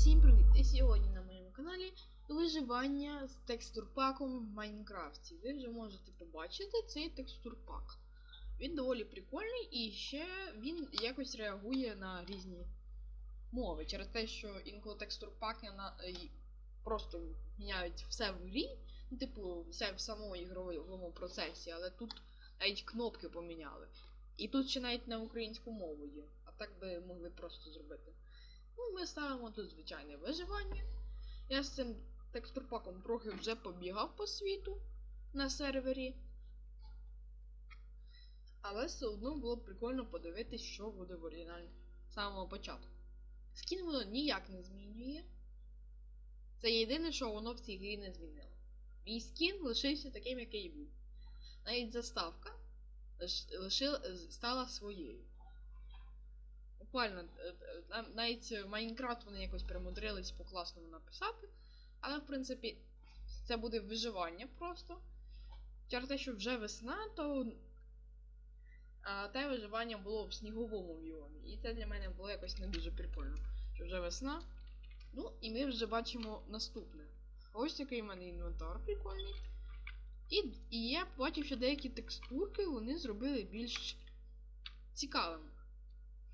Всім привіт! І сьогодні на моєму каналі виживання з текстурпаком в Майнкрафті. Ви вже можете побачити цей текстурпак. Він доволі прикольний і ще він якось реагує на різні мови. Через те, що інколи текстурпаки на... е, просто міняють все в грі, ну, типу, все в самому ігровому процесі, але тут навіть кнопки поміняли. І тут ще навіть на українську мову є, а так би могли просто зробити. Ну, ми ставимо тут звичайне виживання. Я з цим текстурпаком трохи вже побігав по світу на сервері. Але все одно було б прикольно подивитись, що буде в оригіналі з самого початку. Скін воно ніяк не змінює. Це єдине, що воно в цій грі не змінило. Мій скін лишився таким, який був. Навіть заставка лиш- лишила, стала своєю. Буквально, е, е, навіть Майнкрафт вони якось примудрились по-класному написати. Але, в принципі, це буде виживання просто. Через те, що вже весна, то а, те виживання було в сніговому біомі. І це для мене було якось не дуже прикольно. Що вже весна. Ну, і ми вже бачимо наступне. Ось такий в мене інвентар прикольний. І, і я побачив, що деякі текстурки вони зробили більш цікавими.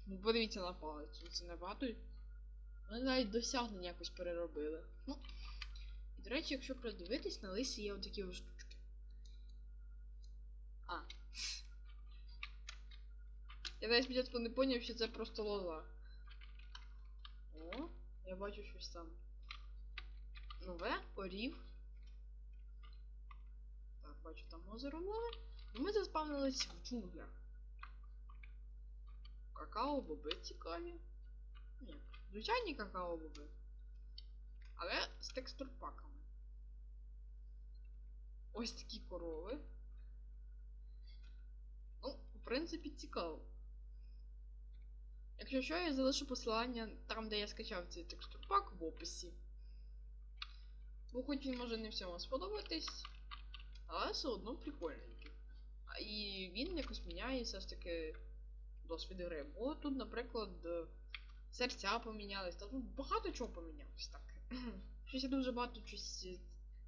Ну, подивіться на палець, це набагато. Вони навіть досягнення якось переробили. Ну. І, до речі, якщо придивитись, на лисі є отакі ось штучки. А. Я навіть спочатку не поняв, що це просто лоза. О, я бачу щось там. Нове, орів. Так, бачу там озеро нове. І ми заспавнились в джунглях. Какао боби цікаві. Ні, звичайні какао боби. Але з текстурпаками. Ось такі корови. Ну, в принципі, цікаво. Якщо що, я залишу посилання там, де я скачав цей текстурпак в описі. Бо хоч він може не всьому сподобатись, але все одно прикольненький. І він якось міняє все ж таки досвід гри. Бо тут, наприклад, е, серця помінялись, та тут багато чого помінялось так. Щось я дуже багато щось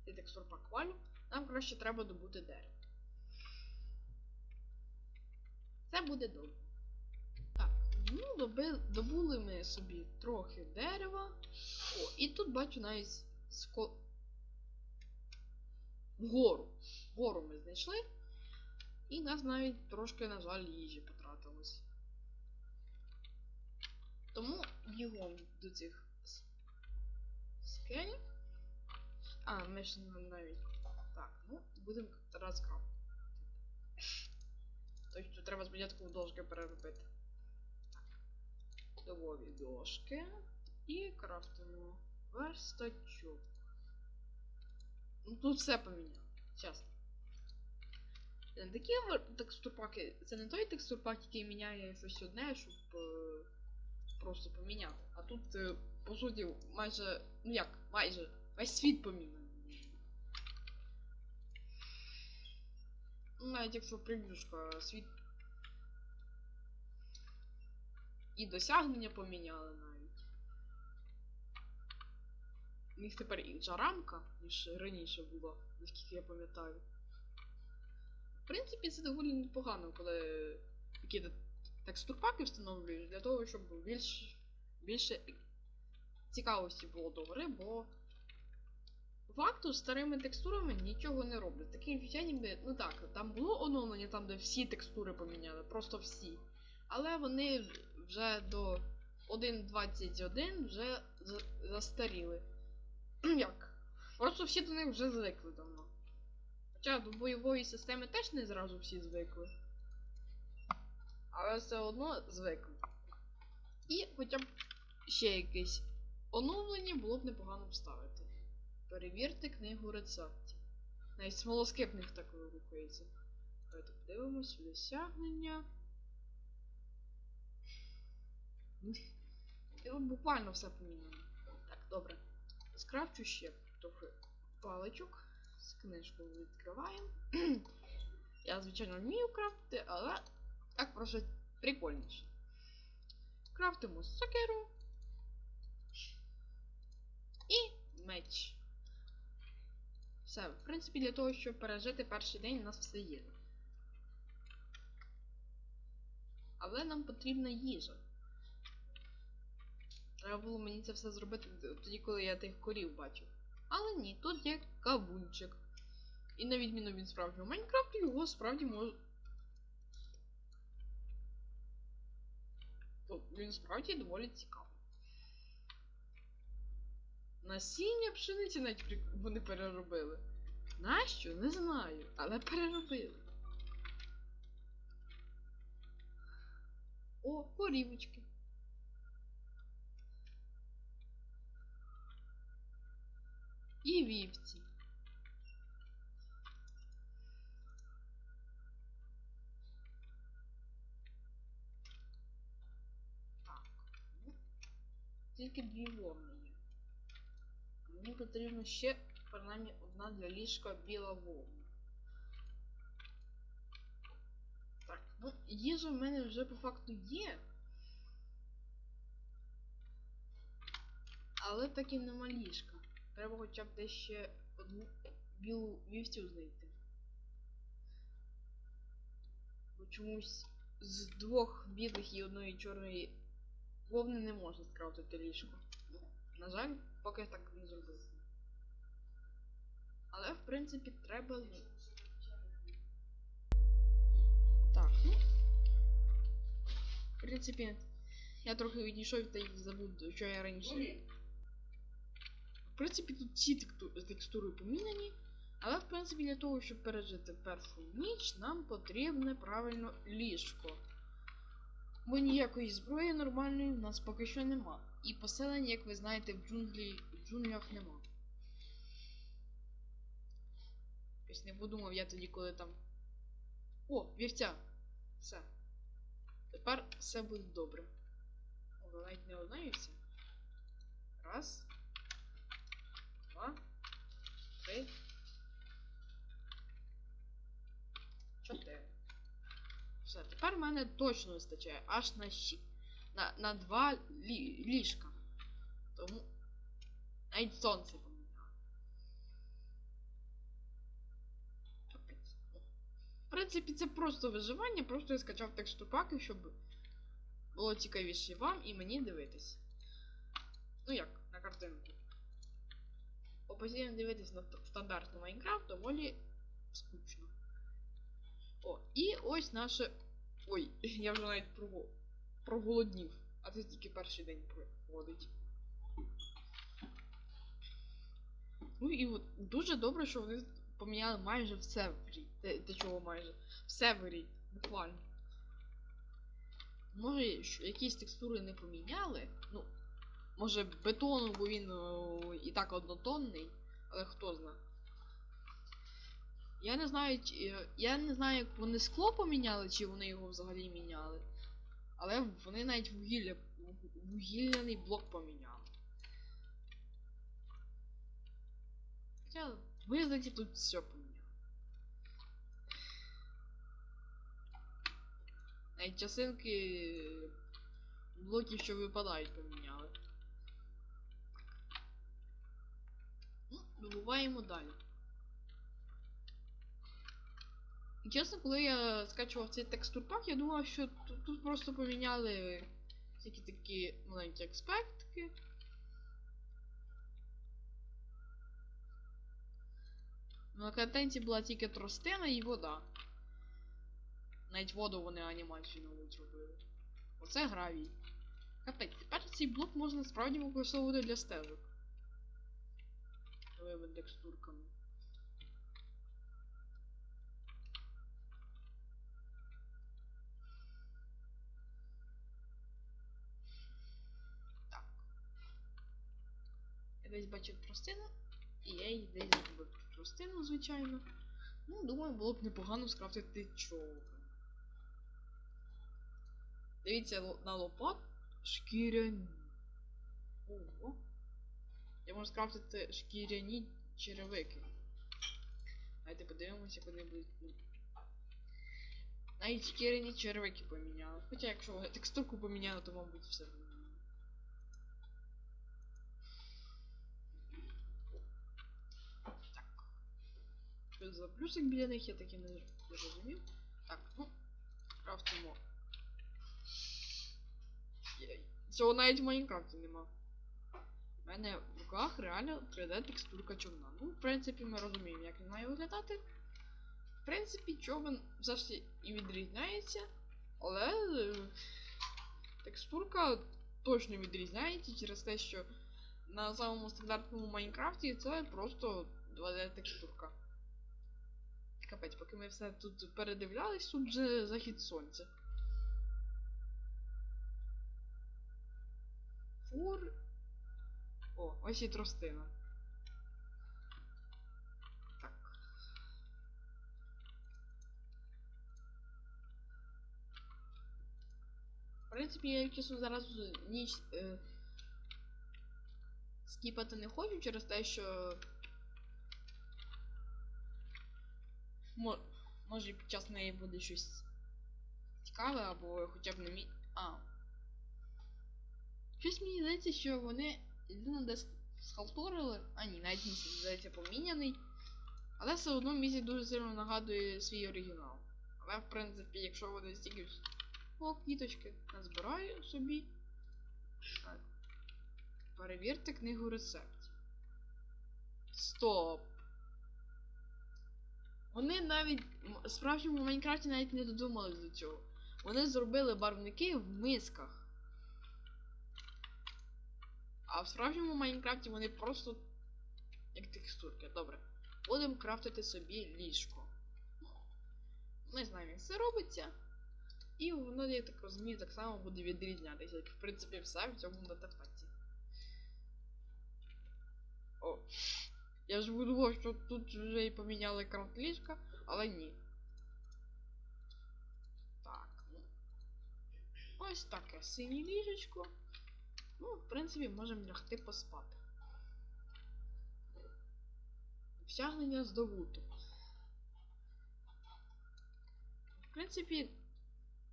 цей текстурпак хвалю. Нам краще треба добути дерево. Це буде. Так, ну доби, добули ми собі трохи дерева. О, і тут бачу навіть ско... Вгору. Вгору ми знайшли. І нас навіть трошки, на жаль, їжі Тому бігом до цих скель. А, ми ж не навіть. Так, ну, будемо раз крафтити. Тобто треба спочатку дошки переробити. Так. Дошки. І крафтимо верстачок. Ну тут все поміняв. Чесно. Такі текстурпаки. Це не той текстурпак, який міняє щось одне, щоб е, просто поміняти. А тут, е, по суті, майже. Ну як, майже весь світ поміняний. Ну, навіть якщо прибіжка світ. І досягнення поміняли навіть. У них тепер інша рамка, ніж раніше була, наскільки я пам'ятаю. В принципі, це доволі непогано, коли те- текстурпаки встановлюєш для того, щоб більш, більше цікавості було до гри, бо факту старими текстурами нічого не роблять. Таке відчуття ніби, ну так, там було оновлення, там, де всі текстури поміняли, просто всі. Але вони вже до 1.21 вже застаріли. Як? Просто всі до них вже звикли давно. Хоча до бойової системи теж не зразу всі звикли. Але все одно звикли. І хоча б ще якесь оновлення було б непогано вставити. Перевірте книгу рецептів. Навіть смолоскип в них так рухається. Давайте подивимось, досягнення. Буквально все поміняно. Так, добре. Скрафчу ще трохи паличок. З книжкою відкриваємо. Я, звичайно, вмію крафтити, але так просто прикольніше. Крафтимо сокеру. меч. Все, в принципі, для того, щоб пережити перший день, у нас все є. Але нам потрібна їжа. Треба було мені це все зробити тоді, коли я тих корів бачив. Але ні, тут є кавунчик. І на відміну від справжнього Майнкрафту, його справді може. То він справді доволі цікавий. Насіння пшениці навіть вони переробили. Нащо? Не знаю, але переробили. О, корівочки. І вівці. Тільки дві вовни є. Мені потрібно ще, принаймні, одна для ліжка біла вовна. Так, ну, їжа в мене вже по факту є. Але так і нема ліжка. Треба хоча б десь ще одну білу вівцю знайти. Бо чомусь з двох білих і одної чорної вовни не можна скрафтити ліжко. На жаль, поки так не зробив. Але в принципі треба. Так, ну. В принципі, я трохи відійшов та й забув, що я раніше. В принципі, тут всі текстури поміняні, але в принципі для того, щоб пережити першу ніч, нам потрібне правильно ліжко. Бо ніякої зброї нормальної в нас поки що нема. І поселень, як ви знаєте, в джунглі в джунглях нема. Ось не подумав я тоді, коли там. О, вівця! Все. Тепер все буде добре. О, навіть не одна вівця. Раз. Все, тепер в мене точно вистачає аж на щі... на, на два лі... ліжка. Тому. Навіть сонце поміняlo. Ну, В принципі, це просто виживання, просто я скачав текстурпаки, щоб було цікавіше вам і мені дивитись. Ну як, на картинку. Бо постійно дивитись на стандартний Майнкрафт доволі скучно. О, і ось наше. Ой, я вже навіть прого... проголоднів. А це тільки перший день проходить. Ну і от дуже добре, що вони поміняли майже все в грі. Те чого майже. Все в грі. Буквально. Може, якісь текстури не поміняли. Ну, може бетону, бо він о, і так однотонний, але хто знає. Я не знаю, е, я не знаю, як вони скло поміняли, чи вони його взагалі міняли. Але вони навіть вугілля, вуг- вугільняний блок поміняли. Хоча визнаті тут все поміняли. Навіть часинки блоків, що випадають, поміняли. Ну, добуваємо далі. І чесно, коли я скачував цей текстурпак, я думав, що тут, тут просто поміняли всякі такі маленькі експектики. На контенті була тільки тростина і вода. Навіть воду вони анімацію нову зробили. Оце гравій. Капець, тепер цей блок можна справді використовувати для стежок. Новими текстурками. Десь бачив тростину, і я її десь зробив. Тростину, звичайно. Ну, думаю, було б непогано скрафтити човен. Дивіться на лопат шкіряні. Ого. Я можу скрафтити шкіряні черевики. Давайте подивимося, як вони будуть. Навіть шкіряні черевики поміняли. Хоча якщо текстурку поміняли, то мабуть все поміняли. Це за плюсик біля них, я таки не не зрозумів. Так, ну, крафтимо. Цього навіть в Майнкрафті нема. У мене в руках реально 3D текстурка човна. Ну, в принципі, ми розуміємо, як він має виглядати. В принципі, човен все і відрізняється, але е, текстурка точно відрізняється через те, що на самому стандартному Майнкрафті це просто 2D текстурка. Капець, поки ми все тут передивлялись, тут же захід сонця. Фур. О, ось і тростина. Так. В принципі, я чесно зараз ніч е, скіпати не хочу через те, що. Може під час неї буде щось цікаве, або хоча б не мі. А. Щось мені здається, що вони єдине десь схалтурили. А ні, навіть місяць, здається, поміняний. Але все одно місяць дуже сильно нагадує свій оригінал. Але в принципі, якщо вони стільки о, квіточки назбираю собі. Так. Перевірте книгу рецептів. Стоп. Вони навіть в справжньому Майнкрафті навіть не додумались до цього. Вони зробили барвники в мисках. А в справжньому Майнкрафті вони просто як текстурки. Добре. Будемо крафтити собі ліжко. Не знаю, як це робиться. І воно, я так розумію, так само буде відрізнятися, як в принципі все в цьому датафаці. О. Я ж думав, що тут вже і поміняли крафт ліжка, але ні. Так, ну. Ось таке синє ліжечко. Ну, в принципі, можемо лягти поспати. Всягнення здобуто. В принципі,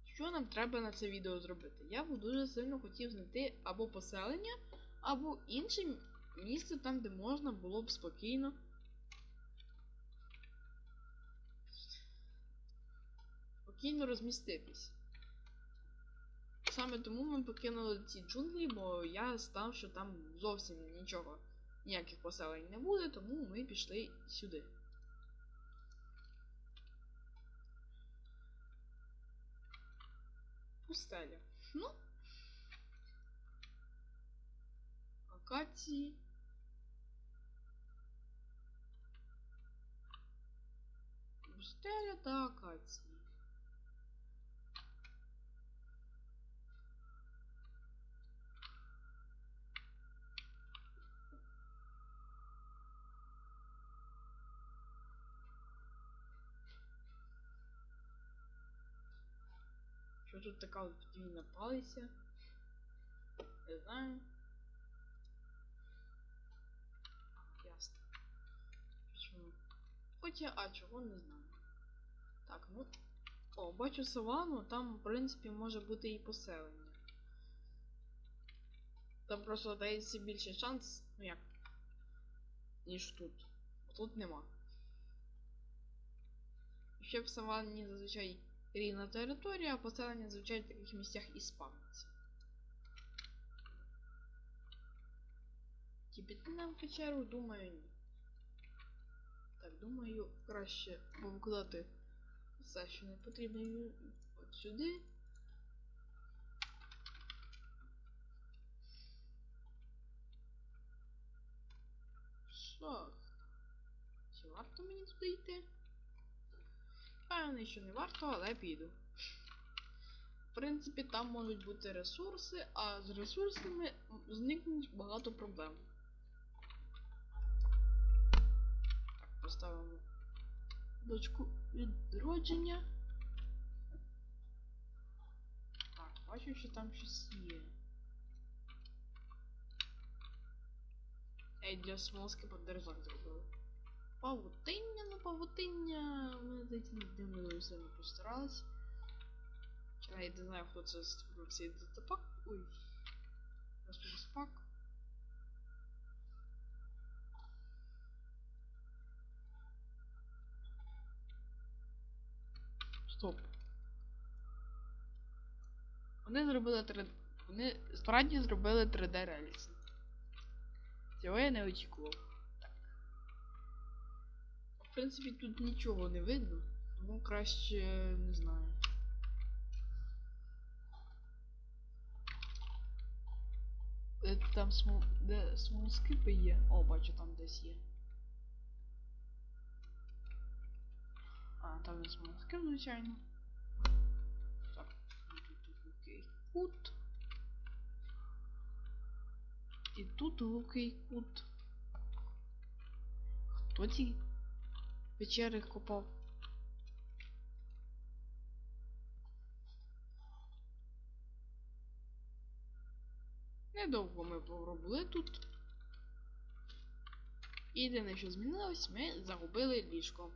що нам треба на це відео зробити? Я б дуже сильно хотів знайти або поселення, або інше м- місце там, де можна було б спокійно. Спокійно розміститись. Саме тому ми покинули ці джунглі, бо я став, що там зовсім нічого, ніяких поселень не буде, тому ми пішли сюди. Пустеля. Ну. Акації. Пустеля та акації. Що тут така подвійна палиця? Не знаю. Ясно. Чому? Хоча, а чого не знаю. Так, ну. О, бачу савану, там, в принципі, може бути і поселення. Там просто дається більший шанс, ну як, ніж тут. Тут нема. Ще в саванні зазвичай рівна територія, а поселення зазвичай в таких місцях і спавниться. Чи піти нам печеру, думаю, ні. Так, думаю, краще повикладати все, що не потрібно от сюди. Шахта. Чи варто мені туди йти? Певний, що не варто, але піду. В принципі, там можуть бути ресурси, а з ресурсами зникнуть багато проблем. Так, поставимо дочку відродження. Так, бачу, що там щось є. Ей, для смолоски подержак зробили. Павутиння, ну павутиння. Ми здається, ніде ми дуже сильно постарались. Я не знаю, хто це створив цей датапак. Ой. Ресурс-пак. Стоп. Вони зробили 3. Вони справді зробили 3D рельси. Цього я не очікував. Так. В принципі, тут нічого не видно. Тому краще не знаю. Де там смол... де смолскипи є? О, бачу, там десь є. А, там не смолскип, звичайно. Так, тут, окей. Кут. І тут глухий кут. Хто ці печери копав? Недовго ми поробили тут. Єдине, що змінилось, ми загубили ліжко.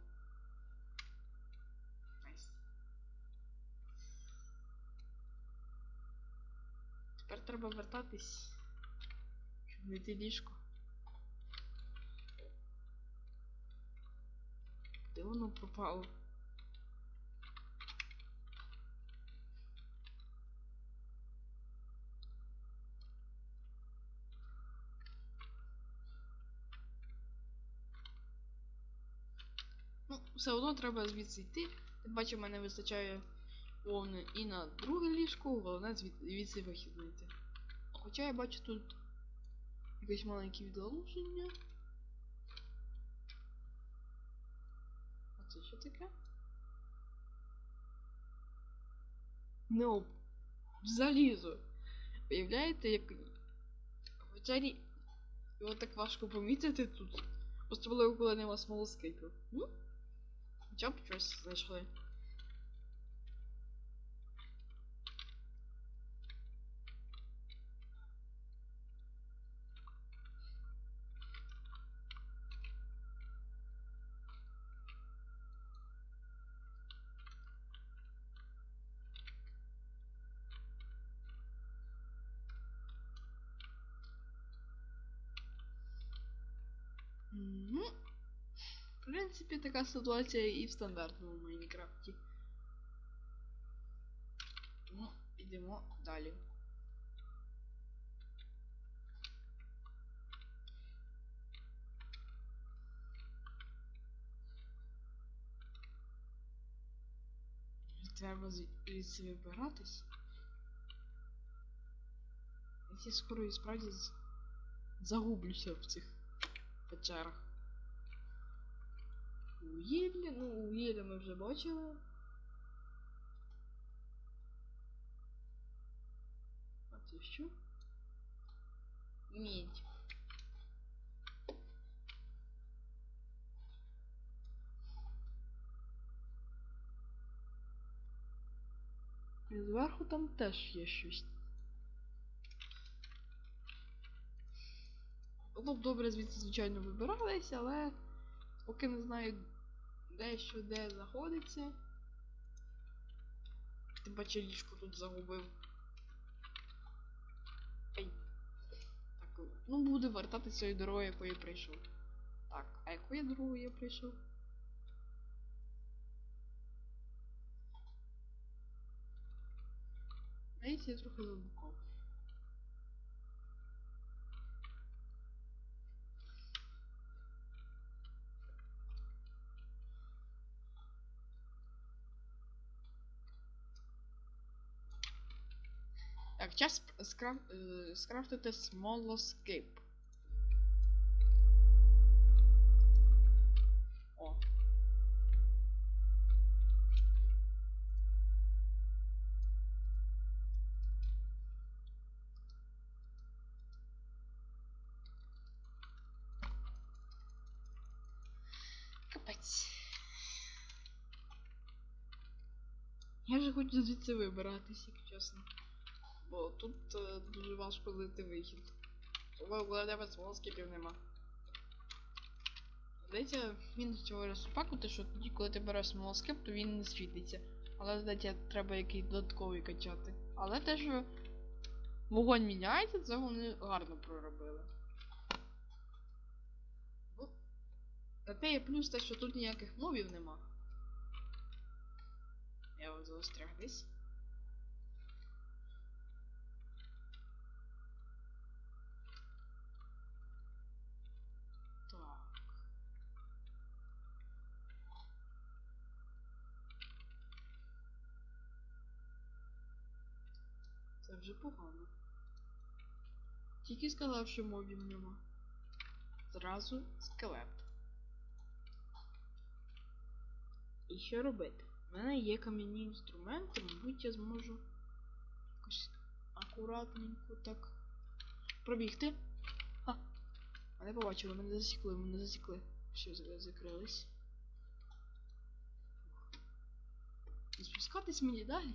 Тепер треба вертатись, щоб знайти ліжко. Де воно пропало? Ну, все одно треба звідси йти. Тим паче в мене вистачає повне і на друге ліжко, головне звід- звідси вихід знайти. Хоча я бачу тут якесь маленьке відгалуження. А це що таке? Ну, залізо. Уявляєте, як печері його так важко помітити тут. Особливо, коли нема смолоскипів. Хоча б щось знайшли. Ну, в принципі, така ситуація і в стандартному Майнкрафті. Ну, йдемо далі. Треба зв- звідси вибиратись. Я скоро і справді загублюся в цих печерах. Вугілля, ну вугілля ми вже бачили. А це що? Мідь. І зверху там теж є щось. Було б добре звідси, звичайно, вибиралися, але поки не знаю, де що де знаходиться. Тим паче ліжко тут загубив. Ей. Так, ну буде вертатися цією дорогою, якою прийшов. Так, а якою дорогою я прийшов? Знаєте, я трохи заблукав. Час скраф... е, скрафтити смолоскип. О. Капець. Я вже хочу звідси вибиратись, як чесно. Бо тут е, дуже важко знайти вихід. Особливо, коли в смолоскипів нема. Здається, він цього ресурпаку, те, що тоді, коли ти береш смолоскип, то він не світиться. Але, здається, треба якийсь додатковий качати. Але те, що вогонь міняється, це вони гарно проробили. Ну, Та те є плюс те, що тут ніяких мобів нема. Я от застряг десь. Вже погано. Тільки сказав, що мобів нема. Зразу скелет. І що робити? У мене є кам'яні інструменти, мабуть, я зможу якось акуратненько так пробігти. А! Мене побачили, мене засікли, мене засікли. Все, за- закрились. Спускатись мені далі.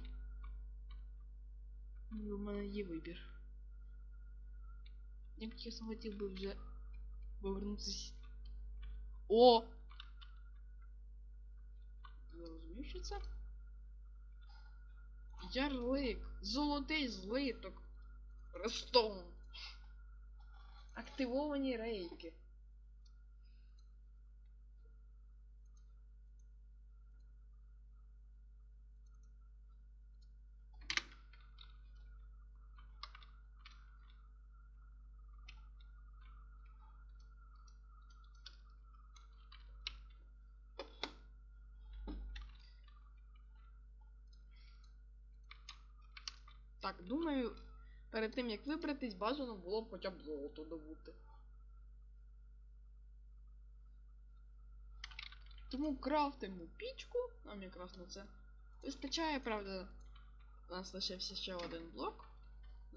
Ну, У мене є вибір. Я б чесно хотів би вже повернутися. О! Я розумію, що це? Ярлик! Золотий злиток! Рестон! Активовані рейки. Так, думаю, перед тим як вибратись, бажано було б хоча б золото добути. Тому крафтимо пічку, нам якраз на це вистачає, правда, у нас лишився ще один блок.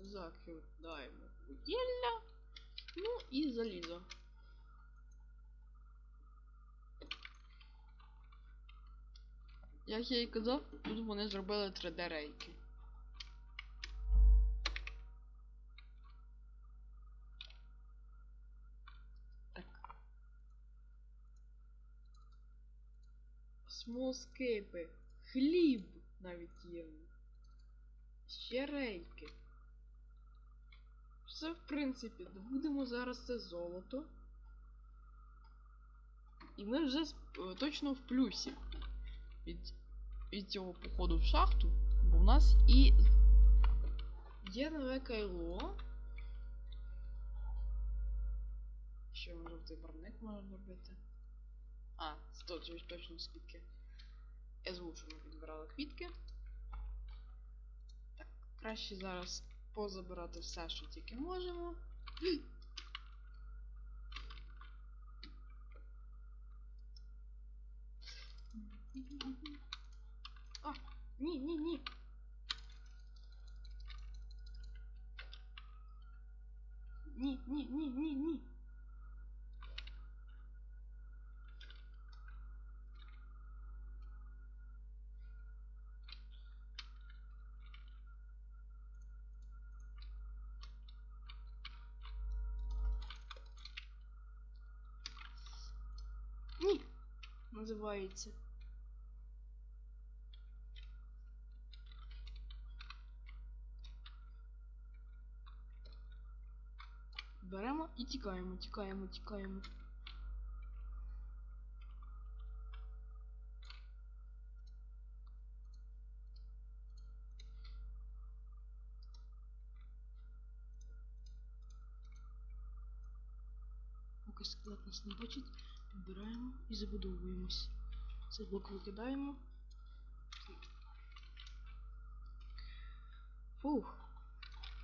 Закидаємо вугілля, ну і залізо. Як я і казав, тут вони зробили 3D рейки. Смолскейпи. Хліб навіть є. Ще рейки. Все, в принципі, добудемо зараз це золото. І ми вже е, точно в плюсі від, від цього походу в шахту. Бо в нас і є нове кайло. Ще жовтий барник можна зробити. А, стоп, це ж точно скидки. Я звук, що ми квітки. Так, краще зараз позабирати все, що тільки можемо. Ні, ні, ні. Ні, ні, ні, ні, ні. Ні. Називається. Беремо і тікаємо, тікаємо, тікаємо. Поки склад не бачить, підбираємо і забудовуємось. Цей блок викидаємо. Фух.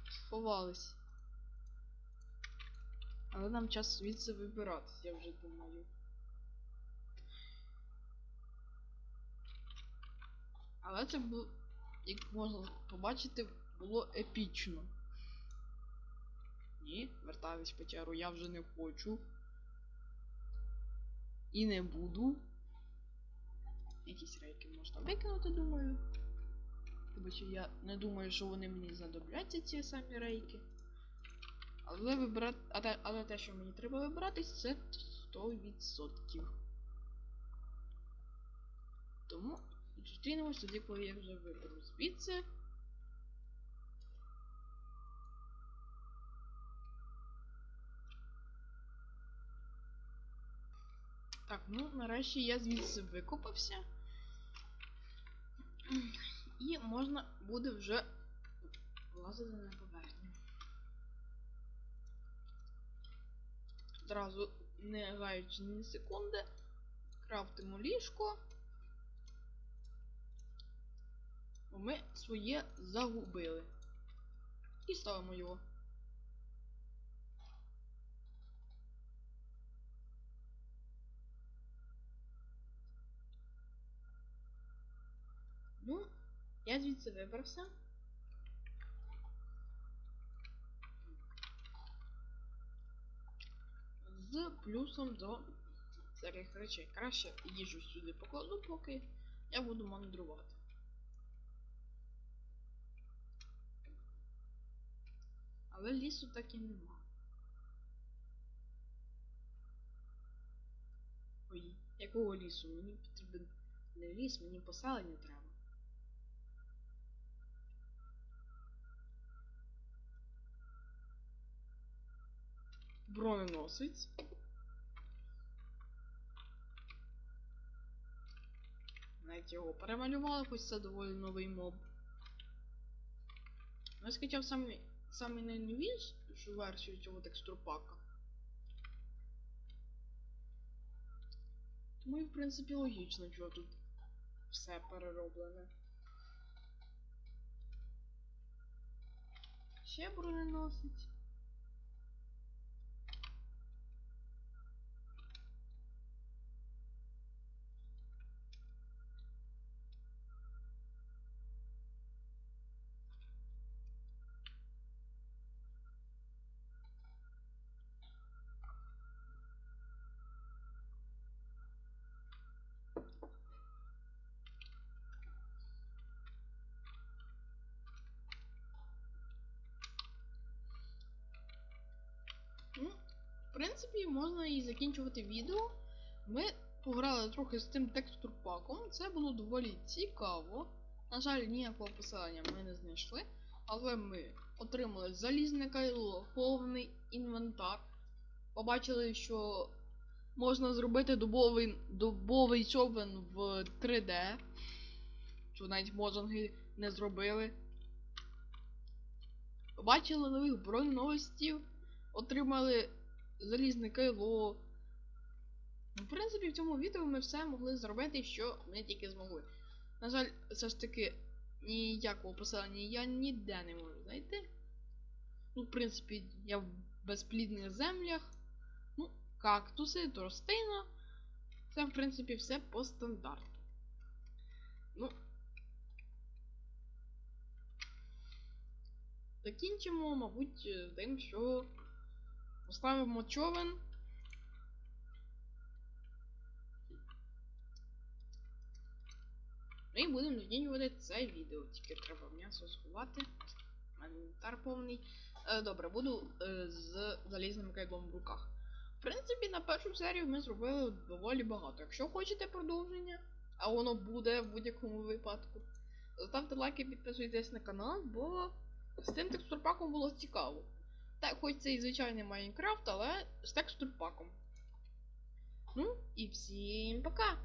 Сховались. Але нам час звідси вибиратись, я вже думаю. Але це було, як можна побачити, було епічно. Ні, вертаюсь в печеру, я вже не хочу. І не буду. Якісь рейки можна викинути, думаю. Тому що я не думаю, що вони мені знадобляться, ці самі рейки. Але вибирати. Але те, що мені треба вибирати, це 100%. Тому зустрінемось тоді, коли я вже виберу звідси. Так, ну нарешті я звідси викопався. І можна буде вже лазити на поверхню. Одразу не гаючи ні секунди, крафтимо ліжко. Бо ми своє загубили. І ставимо його. Ну, я звідси вибрався. З плюсом до старих речей. Краще їжу сюди покладу, поки я буду мандрувати. Але лісу так і нема. Ой, якого лісу? Мені потрібен не ліс, мені поселення треба. Броненосець. Навіть його перемалювали, хоч це доволі новий моб. Я скачав самий, самий найновішу версію цього текстурпака. Тому і в принципі логічно, що тут все перероблене. Ще броненосець. В принципі, можна і закінчувати відео. Ми пограли трохи з тим текстурпаком. Це було доволі цікаво. На жаль, ніякого посилання ми не знайшли. Але ми отримали залізне кайло, повний інвентар. Побачили, що можна зробити дубовий, дубовий човен в 3D. Що навіть мозонги не зробили. Побачили нових броненосців отримали залізне кайло. Ну, В принципі, в цьому відео ми все могли зробити, що ми тільки змогли. На жаль, все ж таки, ніякого посилання я ніде не можу знайти. Ну, в принципі, я в безплідних землях. Ну, кактуси, тростина. Це, в принципі, все по стандарту. Ну. Закінчимо, мабуть, тим, що Поставимо човен. Ну і будемо закінчувати це відео. Тільки треба м'ясо сховати. Інвентар повний. Е, добре, буду е, з залізним кайдом в руках. В принципі, на першу серію ми зробили доволі багато. Якщо хочете продовження, а воно буде в будь-якому випадку, ставте лайки, підписуйтесь на канал, бо з тим текстурпаком було цікаво. Так, хоч це і звичайний Майнкрафт, але з текстурпаком. Ну, і всім пока!